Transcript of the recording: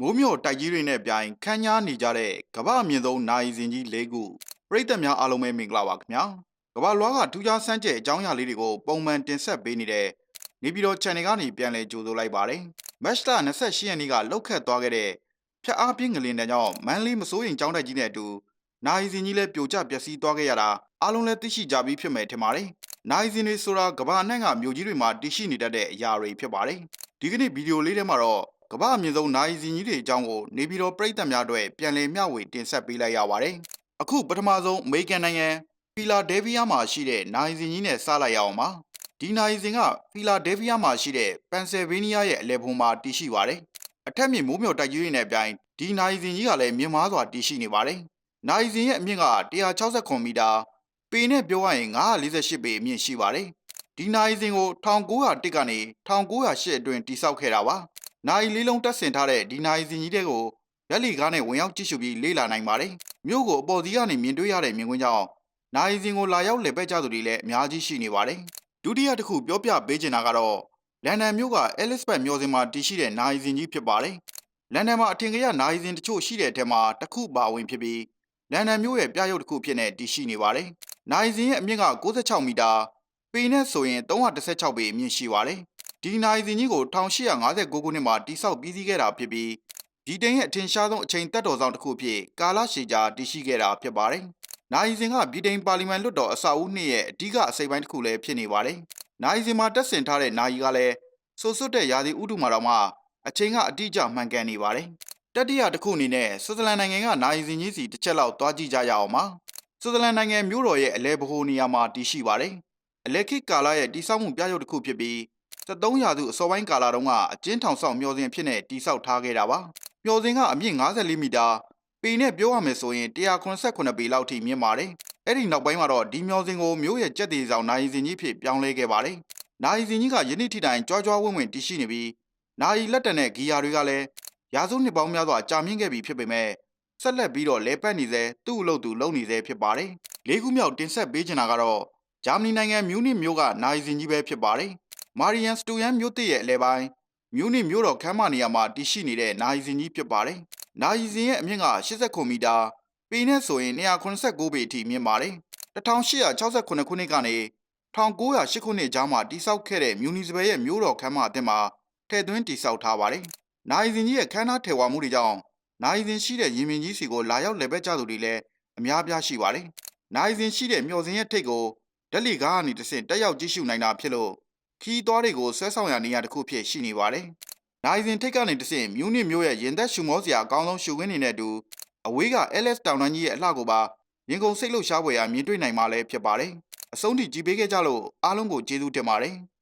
မိုးမြို့တိုက်ကြီးတွေနဲ့ပြိုင်ခန်းညားနေကြတဲ့ကမ္ဘာအမြင့်ဆုံးနိုင်စင်ကြီး၄ခုပရိသတ်များအားလုံးပဲမင်္ဂလာပါခင်ဗျာကမ္ဘာလွှားကထူးခြားစမ်းကြဲအကြောင်းအရာလေးတွေကိုပုံမှန်တင်ဆက်ပေးနေတဲ့နေပြည်တော် channel ကနေပြန်လည်ကြိုဆိုလိုက်ပါတယ်မတ်လ28ရက်နေ့ကလောက်ခတ်သွားခဲ့တဲ့ဖြတ်အားပြင်းငလင်တန်းကြောင့်မန်လေးမစိုးရင်ကျောင်းတိုက်ကြီးနဲ့အတူနိုင်စင်ကြီးလည်းပြိုကျပျက်စီးသွားခဲ့ရတာအားလုံးလည်းသိရှိကြပြီးဖြစ်မယ်ထင်ပါတယ်နိုင်စင်တွေဆိုတာကမ္ဘာအနှံ့ကမြို့ကြီးတွေမှာတည်ရှိနေတတ်တဲ့အရာတွေဖြစ်ပါတယ်ဒီကနေ့ဗီဒီယိုလေးထဲမှာတော့ ကမ္ဘာအမြင့်ဆုံးနိုင်စီကြီးတွေအကြောင်းကိုနေပြည်တော်ပြည်သက်များအတွက်ပြန်လည်မျှဝေတင်ဆက်ပေးလိုက်ရပါတယ်။အခုပထမဆုံးအမေရိကန်နိုင်ငံဖီလာဒဲဗီးယားမှာရှိတဲ့နိုင်စီကြီးနဲ့စလိုက်ရအောင်ပါ။ဒီနိုင်စင်ကဖီလာဒဲဗီးယားမှာရှိတဲ့ပန်ဆယ်ဗေးနီးယားရဲ့အလဲဖုံမှာတည်ရှိပါတယ်။အထက်မြင့်မိုးမြော်တိုက်ကြီးတွေနဲ့ပြိုင်ဒီနိုင်စင်ကြီးကလည်းမြင့်မားစွာတည်ရှိနေပါတယ်။နိုင်စင်ရဲ့အမြင့်က169မီတာပေနဲ့ပြောရရင်948ပေအမြင့်ရှိပါတယ်။ဒီနိုင်စင်ကို1901ကနေ1908အတွင်းတည်ဆောက်ခဲ့တာပါ။ နိုင်လေးလုံးတက်ဆင်ထားတဲ့ဒီနိုင်စင်ကြီးတဲ့ကိုရက်လီကားနဲ့ဝင်ရောက်ကြည့်ရှုပြီးလေ့လာနိုင်ပါတယ်။မြို့ကိုအပေါ်စီးကနေမြင်တွေ့ရတဲ့မြင်ကွင်းကြောင့်နိုင်စင်ကိုလာရောက်လည်ပတ်ကြသူတွေလည်းအများကြီးရှိနေပါတယ်။ဒုတိယတစ်ခုပြောပြပေးချင်တာကတော့လန်ဒန်မြို့ကအဲလစ်ဘတ်မြို့စင်မှာတည်ရှိတဲ့နိုင်စင်ကြီးဖြစ်ပါတယ်။လန်ဒန်မှာအထင်ကရနိုင်စင်တချို့ရှိတဲ့အထက်မှာတစ်ခုပါဝင်ဖြစ်ပြီးလန်ဒန်မြို့ရဲ့ပြရုပ်တစ်ခုဖြစ်နေတည်ရှိနေပါတယ်။နိုင်စင်ရဲ့အမြင့်က66မီတာပေနဲ့ဆိုရင်316ပေအမြင့်ရှိပါတယ်။ ဒီနိုင်စင်ကြီးကို1859ခုနှစ်မှာတိစောက်ပြီးစီးခဲ့တာဖြစ်ပြီးဗြိတိန်ရဲ့အထင်ရှားဆုံးအချိန်တက်တော်ဆောင်တစ်ခုအဖြစ်ကာလရှည်ကြာတည်ရှိခဲ့တာဖြစ်ပါတယ်။နိုင်စင်ကဗြိတိန်ပါလီမန်လွှတ်တော်အဆောက်အဦနှစ်ရဲ့အဓိကအစိပ်ပိုင်းတစ်ခုလည်းဖြစ်နေပါတယ်။နိုင်စင်မှာတက်ဆင်ထားတဲ့နိုင်ကလည်းဆိုစွတ်တဲ့ရာသီဥတုမှာတော့မှအချိန်ကအတိအကျမှန်ကန်နေပါတယ်။တတိယတစ်ခုအနေနဲ့ဆွစ်ဇာလန်နိုင်ငံကနိုင်စင်ကြီးစီတစ်ချက်လောက်တွားကြည့်ကြရအောင်ပါ။ဆွစ်ဇာလန်နိုင်ငံမြို့တော်ရဲ့အလဲဗဟိုနေရာမှာတည်ရှိပါတယ်။အလက်ခိကာလာရဲ့တိစောက်မှုပြရုပ်တစ်ခုဖြစ်ပြီး 73ရာစုအစောပိုင်းကာလတုန်းကအကျဉ်းထောင်ဆောင်မျောစဉ်ဖြစ်နေတိစောက်ထားခဲ့တာပါ။မျောစဉ်ကအမြင့်54မီတာပေနဲ့ပြောရမယ်ဆိုရင်189ပေလောက်ထိမြင့်ပါတယ်။အဲ့ဒီနောက်ပိုင်းမှာတော့ဒီမျောစဉ်ကိုမြို့ရဲ့ကြက်သေးဆောင်နိုင်စင်ကြီးဖြစ်ပြောင်းလဲခဲ့ပါတယ်။နိုင်စင်ကြီးကယနေ့ထိတိုင်ကြွားကြွားဝင့်ဝင့်တည်ရှိနေပြီးနိုင်လက်တံတဲ့ဂီယာတွေကလည်းရာစုနှစ်ပေါင်းများစွာကြာမြင့်ခဲ့ပြီဖြစ်ပေမဲ့ဆက်လက်ပြီးတော့လဲပတ်နေစေသူ့အလုပ်သူလုပ်နေစေဖြစ်ပါတယ်။လေးခုမြောက်တင်ဆက်ပေးချင်တာကတော့ဂျာမနီနိုင်ငံမြူးနစ်မြို့ကနိုင်စင်ကြီးပဲဖြစ်ပါတယ်။ မာရီယန်စတူယန်မြို့တည့်ရဲ့အလဲပိုင်းမြူးနစ်မြို့တော်ခမ်းမနေရာမှာတည်ရှိနေတဲ့နိုင်စင်ကြီးဖြစ်ပါတယ်။နိုင်စင်ရဲ့အမြင့်က89မီတာပေနဲ့ဆိုရင်289ပေအထိမြင့်ပါတယ်။1868ခုနှစ်ကနေ1908ခုနှစ်ကြားမှာတိစောက်ခဲ့တဲ့မြူနီစပယ်ရဲ့မြို့တော်ခမ်းမအသစ်မှာထည့်သွင်းတိစောက်ထားပါတယ်။နိုင်စင်ကြီးရဲ့ခမ်းနားထေဝါမှုတွေကြောင့်နိုင်စင်ရှိတဲ့ရင်မြင်ကြီးစီကိုလာရောက်လည်ပတ်ကြသူတွေလည်းအများပြားရှိပါတယ်။နိုင်စင်ရှိတဲ့မျော်စင်ရဲ့ထိတ်ကိုဓက်လီကားကနေတဆင့်တက်ရောက်ကြည့်ရှုနိုင်တာဖြစ်လို့ ခီးသွားတွေကိုဆွဲဆောင်ရနေရတစ်ခုဖြစ်ရှိနေပါတယ်။နိုင်စင်ထိတ်ကနေတဆင့်မြူနစ်မြို့ရဲ့ရင်သက်ရှူမောစရာအကောင်းဆုံးရှူခင်းနေတဲ့အတူအဝေးက LS တောင်တန်းကြီးရဲ့အလှကိုပါရင်ကုန်စိတ်လှုပ်ရှားဖွယ်ရာမြင်တွေ့နိုင်မှလည်းဖြစ်ပါတယ်။အဆုံးထိကြည့်ပေးခဲ့ကြလို့အားလုံးကိုကျေးဇူးတင်ပါတယ်။